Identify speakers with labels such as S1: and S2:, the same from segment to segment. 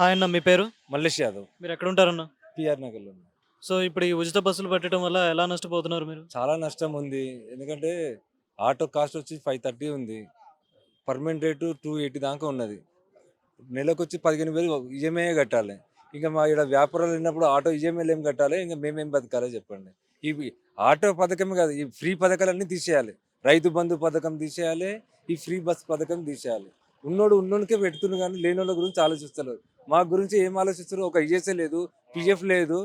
S1: Hi అన్న మీ పేరు?
S2: మల్లేష్ యాదవ్.
S1: మీరు ఎక్కడ ఉంటారన్న?
S2: పిఆర్ నగర్లో ఉన్నాం.
S1: సో ఇప్పుడు ఈ ఉచిత బస్సులు పెట్టడం వల్ల ఎలా నష్టపోతున్నారు మీరు?
S2: చాలా నష్టం ఉంది. ఎందుకంటే ఆటో కాస్ట్ వచ్చి ఫైవ్ థర్టీ ఉంది. పర్మనెంట్ రేటు టూ ఎయిటీ దాకా ఉన్నది. నెలకు వచ్చి పదిహేను వేలు ఈఎంఐ కట్టాలి. ఇంకా మా ఇక్కడ వ్యాపారాలు వెళ్ళినప్పుడు ఆటో ఈఎంఐలు ఏం కట్టాలి? ఇంకా మేమేం బతకాలి చెప్పండి. ఈ ఆటో పథకమే కాదు ఈ ఫ్రీ పథకాలన్నీ తీసేయాలి. రైతు బంధు పథకం తీసేయాలి ఈ ఫ్రీ బస్ పథకం తీసేయాలి. ఉన్నోడు ఉన్నోనికే పెడుతున్నారు కానీ లేని వాళ్ళ గురించి ఆలోచిస్తలేరు. మా గురించి ఏం ఆలోచిస్తారు ఒక ఈఎస్ఐ లేదు పిఎఫ్ లేదు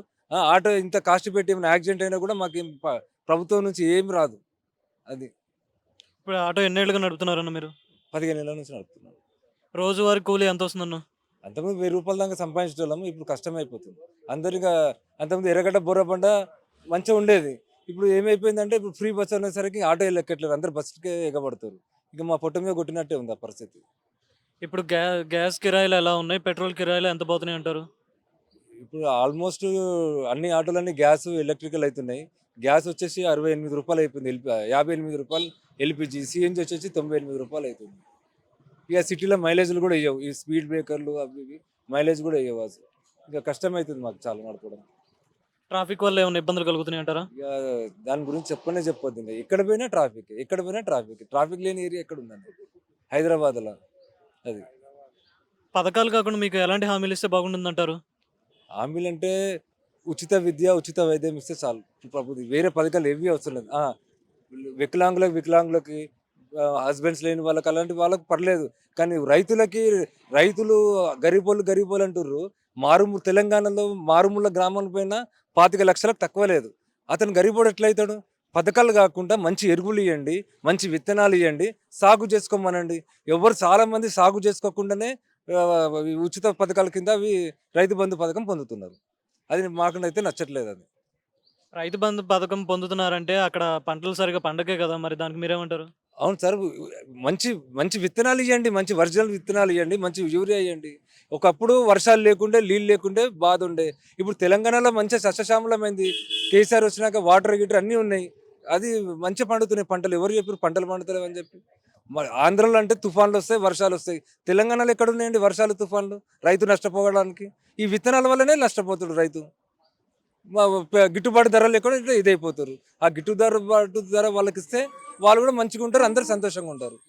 S2: ఆటో ఇంత కాస్ట్ పెట్టి ఏమైనా యాక్సిడెంట్ అయినా కూడా మాకేం ప్రభుత్వం నుంచి ఏం రాదు. అది.
S1: ఇప్పుడు ఆటో ఎన్నేళ్ళుగా నడుపుతున్నారన్న మీరు?
S2: పదిహేను నెలల నుంచి నడుపుతున్నాం.
S1: రోజువారీ కూలీ ఎంత వస్తుందన్న?
S2: అంతకుముందు వెయ్యి రూపాయల దాకా సంపాదించేటోళ్ళము ఇప్పుడు కష్టమైపోతుంది. అందరిగా అంతకుముందు ఎర్రగడ్డ బొర్రబండ మంచిగా ఉండేది. ఇప్పుడు ఏమైపోయిందంటే ఇప్పుడు ఫ్రీ బస్ అనేసరికి ఆటో ఎక్కట్లేదు అందరు బస్సుకే ఎగబడతారు. ఇక మా పొట్ట మీద కొట్టినట్టే ఉంది ఆ పరిస్థితి.
S1: ఇప్పుడు గ్యా గ్యాస్ కిరాయిలు ఎలా ఉన్నాయి? పెట్రోల్ కిరాయిలు ఎంత పోతున్నాయి అంటారు?
S2: ఇప్పుడు ఆల్మోస్ట్ అన్ని ఆటోలన్నీ గ్యాస్ ఎలక్ట్రికల్ అవుతున్నాయి గ్యాస్ వచ్చేసి అరవై ఎనిమిది రూపాయలు అయిపోయింది. ఎల్పి యాభై ఎనిమిది రూపాయలు ఎల్పిజి సిఎన్జి వచ్చేసి తొంభై ఎనిమిది రూపాయలు అవుతుంది ఇక సిటీలో మైలేజ్లు కూడా ఇవ్వవు ఈ స్పీడ్ బ్రేకర్లు అవి ఇవి మైలేజ్ కూడా ఇవ్వవు అసలు ఇక కష్టమవుతుంది మాకు చాలా నడపడం
S1: ట్రాఫిక్ వల్ల ఏమైనా ఇబ్బందులు కలుగుతున్నాయి అంటారా?
S2: ఇక దాని గురించి చెప్పనే చెప్పొద్దు ఇంకా. ఎక్కడ పోయినా ట్రాఫిక్ ఎక్కడ పోయినా ట్రాఫిక్. ట్రాఫిక్ లేని ఏరియా ఎక్కడ ఉందండి? హైదరాబాద్లో అది.
S1: పథకాలు కాకుండా మీకు ఎలాంటి హామీలు ఇస్తే బాగుంటుంది అంటారు?
S2: హామీలు అంటే ఉచిత విద్య ఉచిత వైద్యం ఇస్తే చాలు. ప్రభుత్వం వేరే పథకాలు ఏవి అవసరం లేదు. ఆ, వికలాంగులకు వికలాంగులకి హస్బెండ్స్ లేని వాళ్ళకి అలాంటి వాళ్ళకి పర్లేదు. కానీ రైతులకి రైతులు గరీబోళ్ళు గరీబోళ్ళు అంటుర్రు. మారుమూ తెలంగాణలో మారుమూల గ్రామాల పైన పాతిక లక్షలకు తక్కువ లేదు. అతను గరీబోడు ఎట్లయితాడు? పథకాలు కాకుండా మంచి ఎరువులు ఇవ్వండి మంచి విత్తనాలు ఇవ్వండి సాగు చేసుకోమనండి. ఎవరు చాలా మంది సాగు చేసుకోకుండానే ఉచిత పథకాల కింద అవి రైతు బంధు పథకం పొందుతున్నారు. అది మాకు నచ్చట్లేదు అది.
S1: రైతు బంధు పథకం పొందుతున్నారంటే అక్కడ పంటలు సరిగా పండగే కదా మరి దానికి మీరేమంటారు?
S2: అవును సార్ మంచి మంచి విత్తనాలు ఇవ్వండి మంచి ఒరిజినల్ విత్తనాలు ఇవ్వండి మంచి యూరియా ఇవ్వండి ఒకప్పుడు వర్షాలు లేకుండే నీళ్ళు లేకుండే బాధ ఉండే. ఇప్పుడు తెలంగాణలో మంచి సస్యశ్యామలమైంది. కేసీఆర్ వచ్చినాక వాటర్ గిటర్ అన్నీ ఉన్నాయి. అది మంచి పండుతున్నాయి పంటలు. ఎవరు చెప్పారు పంటలు పండుతలేవు అని చెప్పి. మరి ఆంధ్రలో అంటే తుఫాన్లు వస్తాయి వర్షాలు వస్తాయి. తెలంగాణలో ఎక్కడ ఉన్నాయండి వర్షాలు తుఫాన్లు? రైతు నష్టపోవడానికి. ఈ విత్తనాల వల్లనే నష్టపోతాడు రైతు. మా- గిట్టుబాటు ధరలు ఎక్కడ ఇదైపోతారు ఆ గిట్టుబాటు ధర వాళ్ళకి ఇస్తే వాళ్ళు కూడా మంచిగా ఉంటారు అందరు సంతోషంగా ఉంటారు.